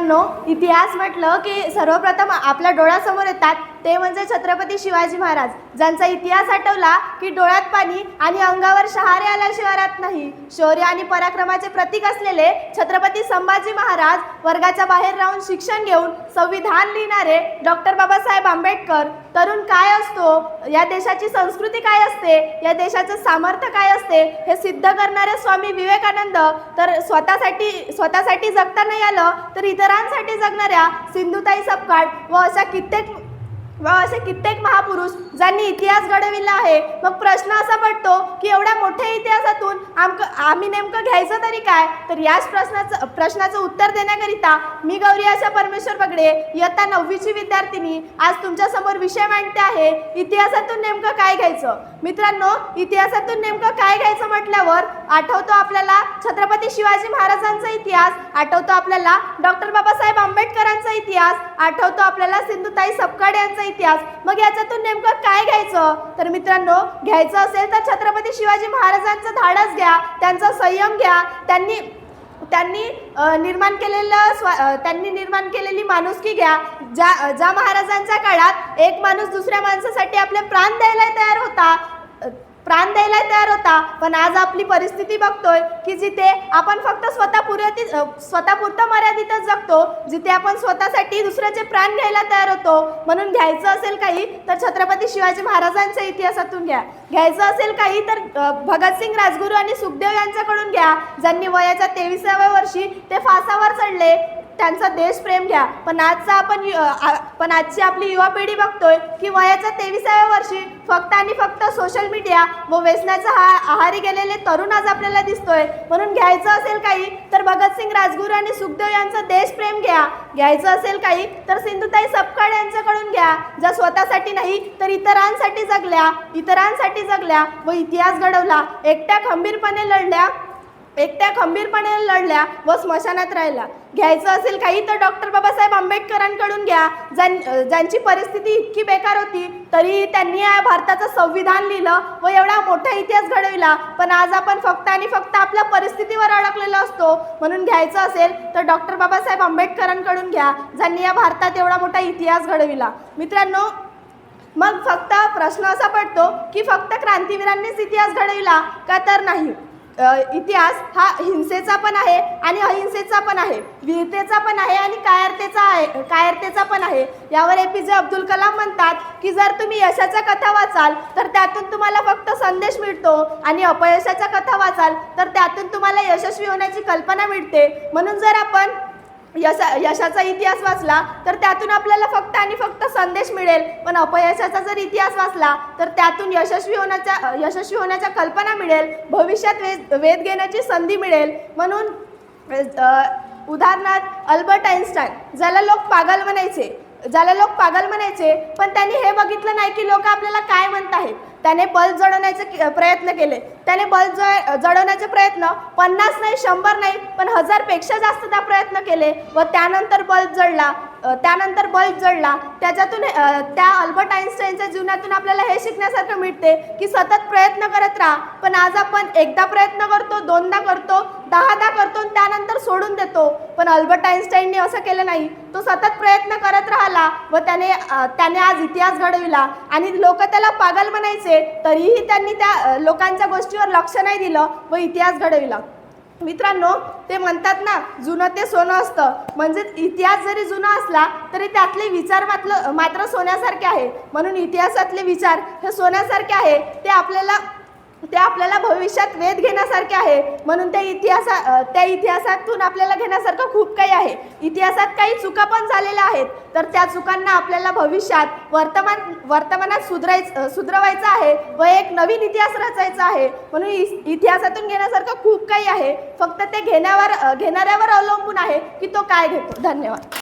मित्रांनो इतिहास म्हटलं की सर्वप्रथम आपल्या डोळ्यासमोर येतात ते म्हणजे छत्रपती शिवाजी महाराज ज्यांचा इतिहास आठवला की डोळ्यात पाणी आणि अंगावर शहारे आल्याशिवाय राहत नाही. शौर्य आणि पराक्रमाचे प्रतीक असलेले छत्रपती संभाजी महाराज वर्गाच्या बाहेर राहून शिक्षण घेऊन संविधान लिहिणारे डॉक्टर बाबासाहेब आंबेडकर. तरुण काय असतो? या देशाची संस्कृती काय असते? या देशाचं सामर्थ्य काय असते? हे सिद्ध करणारे स्वामी विवेकानंद. तर स्वतःसाठी स्वतःसाठी जगता नाही आलं तर इतरांसाठी जगणाऱ्या सिंधुताई सपकाळ व अशा कित्येक व असे कित्येक महापुरुष ज्यांनी इतिहास घडविला आहे मग प्रश्न असा पडतो की एवढ्या मोठ्या इतिहासातून आमक आम्ही नेमकं घ्यायचं तरी काय? तर याच प्रश्नाचं प्रश्नाचं उत्तर देण्याकरिता मी गौरी आशा परमेश्वर बगडे इयत्ता नववीची विद्यार्थिनी आज तुमच्यासमोर विषय मांडते आहे इतिहासातून नेमकं काय घ्यायचं? मित्रांनो इतिहासातून नेमकं काय घ्यायचं म्हटल्यावर आठवतो आपल्याला छत्रपती शिवाजी महाराजांचा इतिहास आठवतो आपल्याला डॉक्टर बाबासाहेब आंबेडकरांचा इतिहास आठवतो आपल्याला सिंधुताई सपकाड यांचा इतिहास. मग याच्यातून नेमकं काय घ्यायचं? तर मित्रांनो घ्यायचं असेल तर छत्रपती शिवाजी महाराजांचं धाडस घ्या त्यांचा संयम घ्या. त्यांनी त्यांनी निर्माण केलेलं स्वा त्यांनी निर्माण केलेली माणुसकी घ्या. ज्या ज्या महाराजांच्या काळात एक माणूस दुसऱ्या माणसासाठी आपले प्राण द्यायला तयार होता प्राण द्यायला तयार होता. पण आज आपली परिस्थिती बघतोय की जिथे आपण फक्त स्वतः पुरती स्वतःपुरतं मर्यादितच जगतो जिथे आपण स्वतःसाठी दुसऱ्याचे प्राण घ्यायला तयार होतो. म्हणून घ्यायचं असेल काही तर छत्रपती शिवाजी महाराजांच्या इतिहासातून घ्या. घ्यायचं असेल काही तर भगतसिंग राजगुरू आणि सुखदेव यांच्याकडून घ्या. ज्यांनी वयाच्या तेविसाव्या वर्षी ते फासावर चढले त्यांचा देशप्रेम घ्या. पण आजचा आपण पण आजची आपली युवा पिढी बघतोय की वयाच्या तेविसाव्या वर्षी फक्त आणि फक्त सोशल मीडिया व व्यसनाचा हा आहारी गेलेले तरुण आज आपल्याला दिसतोय. म्हणून घ्यायचं असेल काही तर भगतसिंग राजगुरू आणि सुखदेव यांचं देशप्रेम घ्या. घ्यायचं असेल काही तर सिंधुताई सपकाळ यांच्याकडून घ्या. ज्या स्वतःसाठी नाही तर इतरांसाठी जगल्या. इतरांसाठी जगल्या व इतिहास घडवला. एकट्या खंबीरपणे लढल्या एकट्या खंबीरपणे लढल्या व स्मशानात राहिल्या. घ्यायचं असेल काही तर डॉक्टर बाबासाहेब आंबेडकरांकडून घ्या. ज्यां ज्यांची परिस्थिती इतकी बेकार होती तरी त्यांनी या भारताचं संविधान लिहिलं व एवढा मोठा इतिहास घडविला. पण आज आपण फक्त आणि फक्त आपल्या परिस्थितीवर अडकलेलो असतो. म्हणून घ्यायचं असेल तर डॉक्टर बाबासाहेब आंबेडकरांकडून घ्या ज्यांनी या भारतात एवढा मोठा इतिहास घडविला. मित्रांनो मग फक्त प्रश्न असा पडतो की फक्त क्रांतीवीरांनीच इतिहास घडविला का तर नाही? इतिहास हा हिंसेचा पण आहे आणि अहिंसेचा पण आहे. वीरतेचा पण आहे आणि कायरतेचा आहे कायरतेचा पण आहे. यावर ए पी जे अब्दुल कलाम म्हणतात की जर तुम्ही यशाच्या कथा वाचाल तर त्यातून तुम्हाला फक्त संदेश मिळतो आणि अपयशाच्या कथा वाचाल तर त्यातून तुम्हाला यशस्वी होण्याची कल्पना मिळते. म्हणून जर आपण यशा यशाचा इतिहास वाचला तर त्यातून आपल्याला फक्त आणि फक्त संदेश मिळेल. पण अपयशाचा जर इतिहास वाचला तर त्यातून यशस्वी होण्याच्या यशस्वी होण्याच्या कल्पना मिळेल. भविष्यात वेद वेध घेण्याची संधी मिळेल. म्हणून उदाहरणार्थ अल्बर्ट आईन्स्टाईन ज्याला लोक पागल म्हणायचे ज्याला लोक पागल म्हणायचे पण त्यांनी हे बघितलं नाही की लोक आपल्याला काय म्हणत आहेत. त्याने बल्ब जडवण्याचे प्रयत्न केले. त्याने बल्ब ज जडवण्याचे प्रयत्न पन्नास नाही शंभर नाही पण हजारपेक्षा जास्त त्या प्रयत्न केले व त्यानंतर बल्ब जळला त्यानंतर बल्ब जळला. त्याच्यातून त्या अल्बर्ट आईन्स्टाईनच्या जीवनातून आपल्याला हे शिकण्यासारखं मिळते की सतत प्रयत्न करत राहा. पण आज आपण एकदा प्रयत्न करतो दोनदा करतो दहादा करतो आणि त्यानंतर सोडून देतो. पण अल्बर्ट आईन्स्टाईनने असं केलं नाही. तो सतत प्रयत्न करत राहिला व त्याने त्याने आज इतिहास घडविला. आणि लोक त्याला पागल म्हणायचे तरीही त्यांनी त्या लोकांच्या गोष्टीवर लक्ष नाही दिलं व इतिहास घडविला. मित्रांनो ते म्हणतात ना जुनं ते सोनं असतं. म्हणजे इतिहास जरी जुना असला तरी त्यातले विचार मात्र मात्र सोन्यासारखे आहे. म्हणून इतिहासातले विचार हे सोन्यासारखे आहे. ते आपल्याला ते आपल्याला भविष्यात वेध घेण्यासारखे आहे. म्हणून त्या इतिहासा त्या इतिहासातून आपल्याला घेण्यासारखं खूप काही आहे. इतिहासात काही चुका पण झालेल्या आहेत. तर त्या चुकांना आपल्याला भविष्यात वर्तमान वर्तमानात सुधरायचं सुधरवायचं आहे व एक नवीन इतिहास रचायचा आहे. म्हणून इतिहासातून घेण्यासारखं खूप काही आहे. फक्त ते घेण्यावर घेणाऱ्यावर अवलंबून आहे की तो काय घेतो. धन्यवाद.